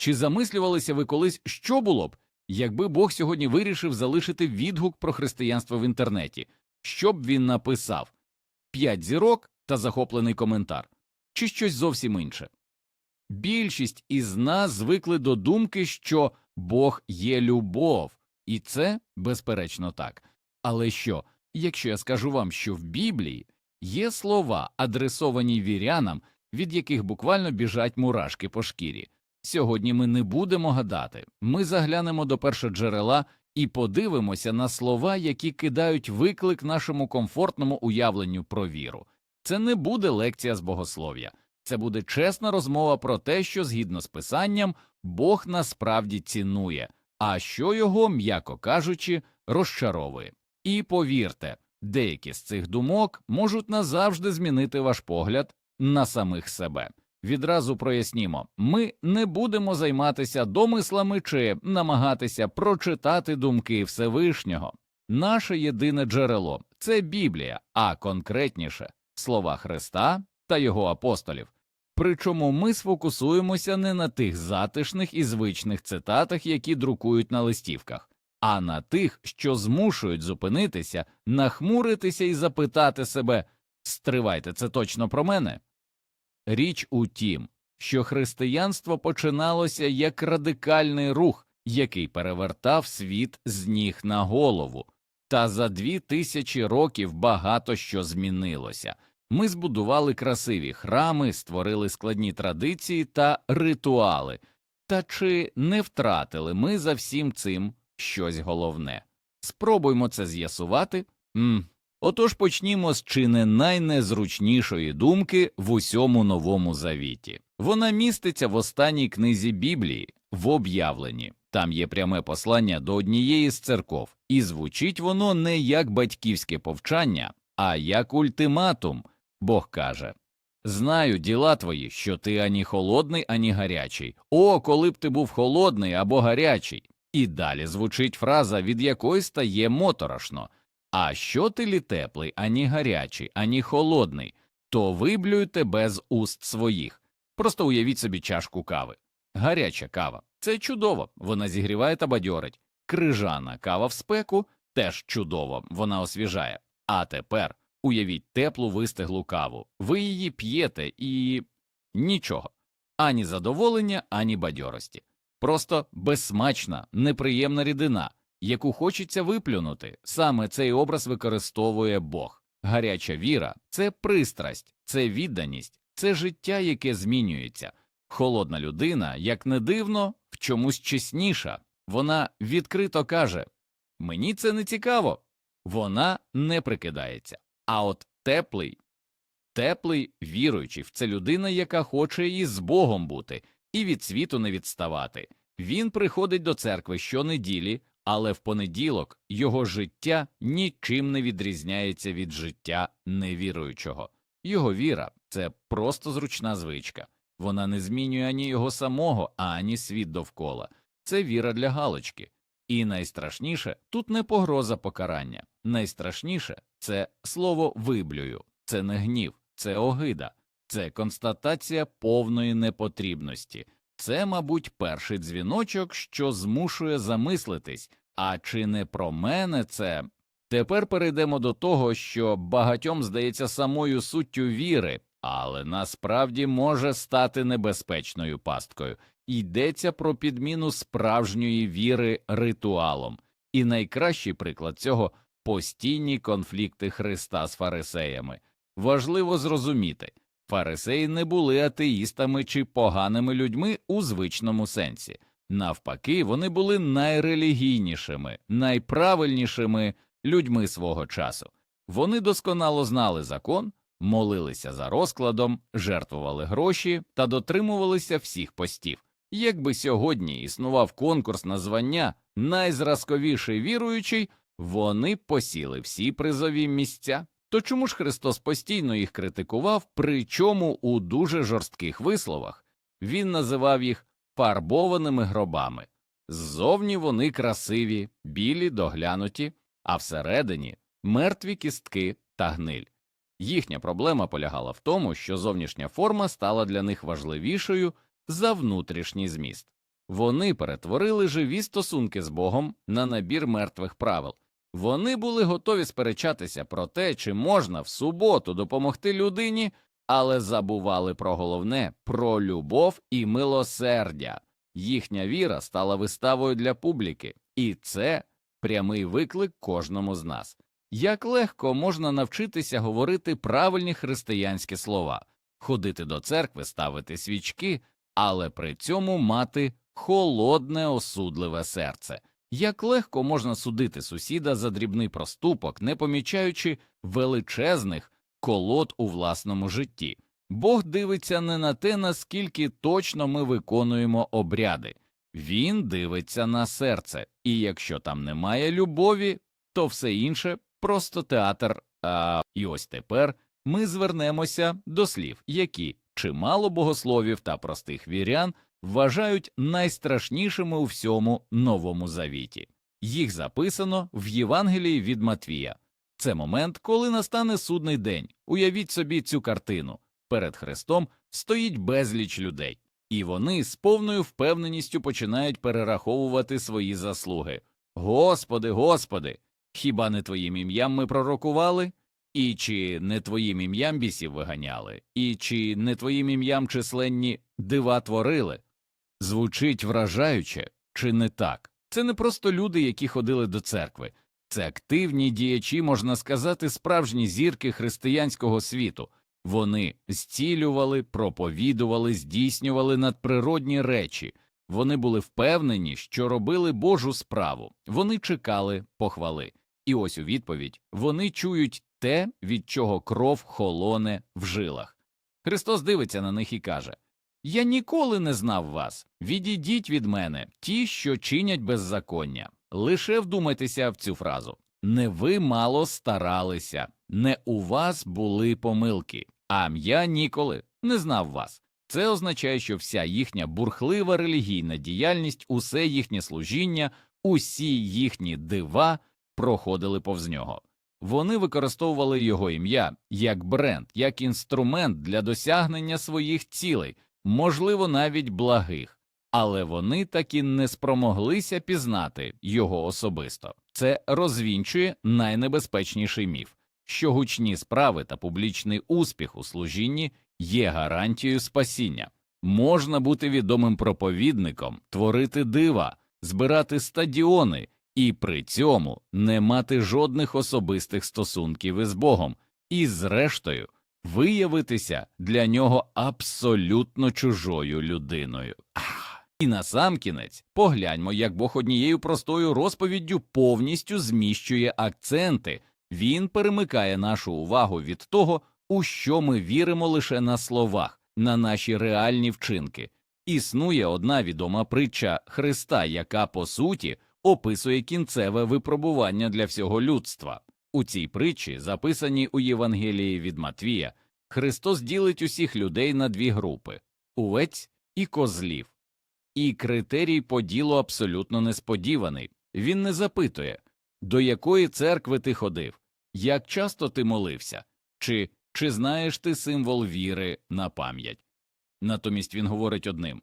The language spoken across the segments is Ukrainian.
Чи замислювалися ви колись, що було б, якби Бог сьогодні вирішив залишити відгук про християнство в інтернеті? Що б він написав? П'ять зірок та захоплений коментар, чи щось зовсім інше? Більшість із нас звикли до думки, що Бог є любов, і це безперечно так. Але що, якщо я скажу вам, що в Біблії є слова, адресовані вірянам, від яких буквально біжать мурашки по шкірі? Сьогодні ми не будемо гадати, ми заглянемо до першоджерела і подивимося на слова, які кидають виклик нашому комфортному уявленню про віру. Це не буде лекція з богослов'я, це буде чесна розмова про те, що згідно з писанням Бог насправді цінує, а що його, м'яко кажучи, розчаровує. І повірте, деякі з цих думок можуть назавжди змінити ваш погляд на самих себе. Відразу прояснімо, ми не будемо займатися домислами чи намагатися прочитати думки Всевишнього. Наше єдине джерело це Біблія, а конкретніше слова Христа та його апостолів. Причому ми сфокусуємося не на тих затишних і звичних цитатах, які друкують на листівках, а на тих, що змушують зупинитися, нахмуритися і запитати себе Стривайте, це точно про мене? Річ у тім, що християнство починалося як радикальний рух, який перевертав світ з ніг на голову, та за дві тисячі років багато що змінилося. Ми збудували красиві храми, створили складні традиції та ритуали. Та чи не втратили ми за всім цим щось головне? Спробуймо це з'ясувати. Отож почнімо з чи не найнезручнішої думки в усьому новому завіті. Вона міститься в останній книзі Біблії, в об'явленні. Там є пряме послання до однієї з церков, і звучить воно не як батьківське повчання, а як ультиматум. Бог каже Знаю діла твої, що ти ані холодний, ані гарячий. О, коли б ти був холодний або гарячий. І далі звучить фраза, від якої стає моторошно. А що ти лі теплий, ані гарячий, ані холодний, то виблюю тебе з уст своїх. Просто уявіть собі чашку кави. Гаряча кава це чудово, вона зігріває та бадьорить. Крижана кава в спеку теж чудово, вона освіжає. А тепер уявіть теплу вистиглу каву. Ви її п'єте і нічого, ані задоволення, ані бадьорості. Просто безсмачна, неприємна рідина, яку хочеться виплюнути. Саме цей образ використовує Бог. Гаряча віра це пристрасть, це відданість, це життя, яке змінюється. Холодна людина, як не дивно, в чомусь чесніша. Вона відкрито каже Мені це не цікаво. Вона не прикидається. А от теплий, теплий віруючий це людина, яка хоче і з Богом бути, і від світу не відставати. Він приходить до церкви щонеділі, але в понеділок його життя нічим не відрізняється від життя невіруючого. Його віра це просто зручна звичка. Вона не змінює ані його самого, ані світ довкола. Це віра для галочки. І найстрашніше тут не погроза покарання. Найстрашніше це слово виблюю, це не гнів, це огида, це констатація повної непотрібності. Це, мабуть, перший дзвіночок, що змушує замислитись, а чи не про мене це. Тепер перейдемо до того, що багатьом здається самою суттю віри, але насправді може стати небезпечною пасткою. Йдеться про підміну справжньої віри ритуалом, і найкращий приклад цього постійні конфлікти Христа з фарисеями. Важливо зрозуміти, фарисеї не були атеїстами чи поганими людьми у звичному сенсі. Навпаки, вони були найрелігійнішими, найправильнішими людьми свого часу. Вони досконало знали закон, молилися за розкладом, жертвували гроші та дотримувалися всіх постів. Якби сьогодні існував конкурс на звання найзразковіший віруючий, вони посіли всі призові місця. То чому ж Христос постійно їх критикував, причому у дуже жорстких висловах? Він називав їх фарбованими гробами. Ззовні вони красиві, білі, доглянуті, а всередині мертві кістки та гниль. Їхня проблема полягала в тому, що зовнішня форма стала для них важливішою за внутрішній зміст. Вони перетворили живі стосунки з Богом на набір мертвих правил. Вони були готові сперечатися про те, чи можна в суботу допомогти людині, але забували про головне про любов і милосердя. Їхня віра стала виставою для публіки, і це прямий виклик кожному з нас. Як легко можна навчитися говорити правильні християнські слова, ходити до церкви, ставити свічки, але при цьому мати холодне осудливе серце. Як легко можна судити сусіда за дрібний проступок, не помічаючи величезних колод у власному житті. Бог дивиться не на те, наскільки точно ми виконуємо обряди, він дивиться на серце, і якщо там немає любові, то все інше просто театр. А і ось тепер ми звернемося до слів, які чимало богословів та простих вірян вважають найстрашнішими у всьому новому завіті. Їх записано в Євангелії від Матвія. Це момент, коли настане судний день. Уявіть собі цю картину. Перед Христом стоїть безліч людей, і вони з повною впевненістю починають перераховувати свої заслуги. Господи, Господи, хіба не Твоїм ім'ям ми пророкували? І чи не Твоїм ім'ям бісів виганяли, і чи не Твоїм ім'ям численні дива творили? Звучить вражаюче, чи не так? Це не просто люди, які ходили до церкви, це активні діячі, можна сказати, справжні зірки християнського світу. Вони зцілювали, проповідували, здійснювали надприродні речі. Вони були впевнені, що робили Божу справу. Вони чекали похвали. І ось у відповідь вони чують те, від чого кров холоне в жилах. Христос дивиться на них і каже Я ніколи не знав вас. Відійдіть від мене, ті, що чинять беззаконня. Лише вдумайтеся в цю фразу не ви мало старалися, не у вас були помилки, а я ніколи не знав вас. Це означає, що вся їхня бурхлива релігійна діяльність, усе їхнє служіння, усі їхні дива проходили повз нього. Вони використовували його ім'я як бренд, як інструмент для досягнення своїх цілей, можливо, навіть благих, але вони таки не спромоглися пізнати його особисто. Це розвінчує найнебезпечніший міф, що гучні справи та публічний успіх у служінні є гарантією спасіння. Можна бути відомим проповідником, творити дива, збирати стадіони і при цьому не мати жодних особистих стосунків із Богом, і, зрештою, виявитися для нього абсолютно чужою людиною. Ах! І насамкінець погляньмо, як Бог однією простою розповіддю повністю зміщує акценти, він перемикає нашу увагу від того, у що ми віримо лише на словах, на наші реальні вчинки. Існує одна відома притча Христа, яка по суті описує кінцеве випробування для всього людства. У цій притчі, записаній у Євангелії від Матвія, Христос ділить усіх людей на дві групи овець і козлів. І критерій поділу абсолютно несподіваний. Він не запитує, до якої церкви ти ходив, як часто ти молився, чи чи знаєш ти символ віри на пам'ять. Натомість він говорить одним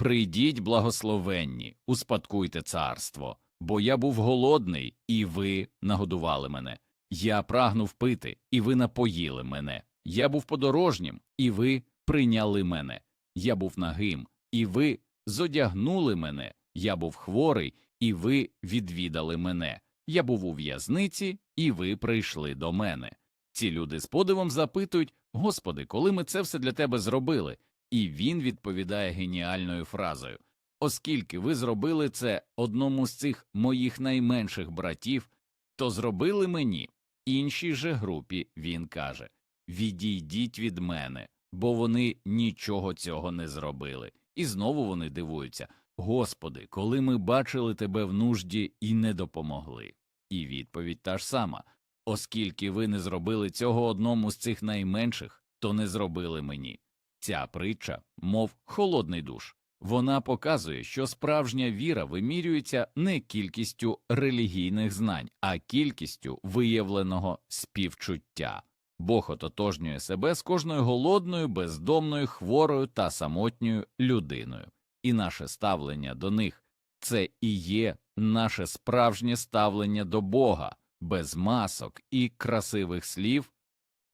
Прийдіть, благословенні, успадкуйте царство, бо я був голодний, і ви нагодували мене. Я прагнув пити, і ви напоїли мене. Я був подорожнім, і ви прийняли мене. Я був нагим, і ви зодягнули мене. Я був хворий, і ви відвідали мене. Я був у в'язниці, і ви прийшли до мене. Ці люди з подивом запитують Господи, коли ми це все для тебе зробили? І він відповідає геніальною фразою Оскільки ви зробили це одному з цих моїх найменших братів, то зробили мені. Іншій же групі він каже Відійдіть від мене, бо вони нічого цього не зробили. І знову вони дивуються Господи, коли ми бачили тебе в нужді і не допомогли. І відповідь та ж сама оскільки ви не зробили цього одному з цих найменших, то не зробили мені. Ця притча, мов холодний душ, вона показує, що справжня віра вимірюється не кількістю релігійних знань, а кількістю виявленого співчуття. Бог ототожнює себе з кожною голодною, бездомною, хворою та самотньою людиною. і наше ставлення до них це і є наше справжнє ставлення до Бога, без масок і красивих слів.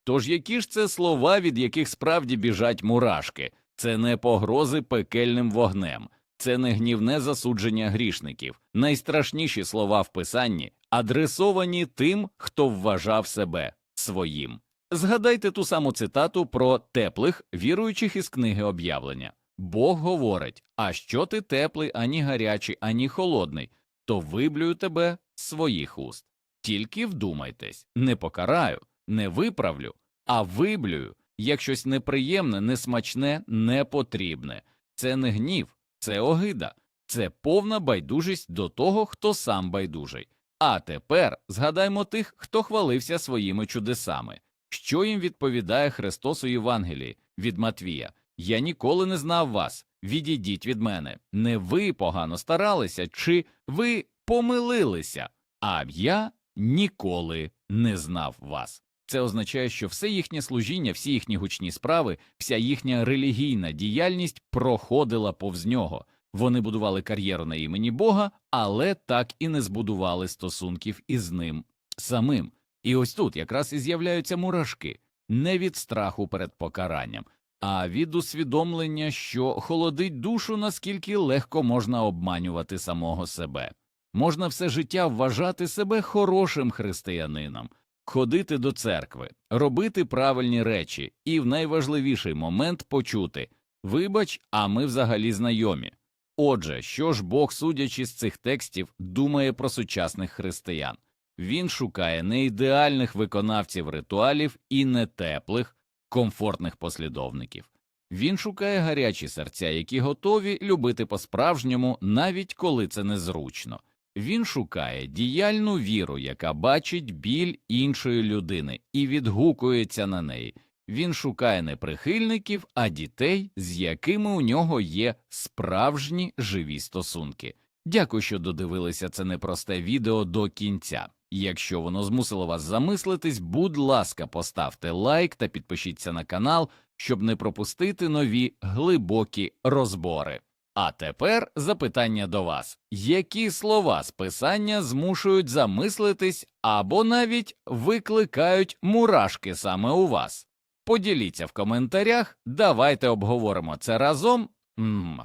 Тож які ж це слова, від яких справді біжать мурашки? Це не погрози пекельним вогнем, це не гнівне засудження грішників. Найстрашніші слова в писанні адресовані тим, хто вважав себе своїм. Згадайте ту саму цитату про теплих, віруючих із книги об'явлення. Бог говорить: А що ти теплий, ані гарячий, ані холодний, то виблюю тебе своїх уст. Тільки вдумайтесь, не покараю, не виправлю, а виблюю, як щось неприємне, несмачне, непотрібне. Це не гнів, це огида, це повна байдужість до того, хто сам байдужий. А тепер згадаймо тих, хто хвалився своїми чудесами. Що їм відповідає Христос у Євангелії від Матвія? Я ніколи не знав вас. Відійдіть від мене. Не ви погано старалися, чи ви помилилися, а я ніколи не знав вас. Це означає, що все їхнє служіння, всі їхні гучні справи, вся їхня релігійна діяльність проходила повз нього. Вони будували кар'єру на імені Бога, але так і не збудували стосунків із ним самим. І ось тут якраз і з'являються мурашки не від страху перед покаранням, а від усвідомлення, що холодить душу, наскільки легко можна обманювати самого себе. Можна все життя вважати себе хорошим християнином, ходити до церкви, робити правильні речі і в найважливіший момент почути Вибач, а ми взагалі знайомі. Отже, що ж Бог, судячи з цих текстів, думає про сучасних християн? Він шукає не ідеальних виконавців ритуалів і не теплих, комфортних послідовників. Він шукає гарячі серця, які готові любити по-справжньому, навіть коли це незручно. Він шукає діяльну віру, яка бачить біль іншої людини і відгукується на неї. Він шукає не прихильників, а дітей, з якими у нього є справжні живі стосунки. Дякую, що додивилися це непросте відео до кінця. Якщо воно змусило вас замислитись, будь ласка, поставте лайк та підпишіться на канал, щоб не пропустити нові глибокі розбори. А тепер запитання до вас: які слова з писання змушують замислитись або навіть викликають мурашки саме у вас? Поділіться в коментарях, давайте обговоримо це разом. М,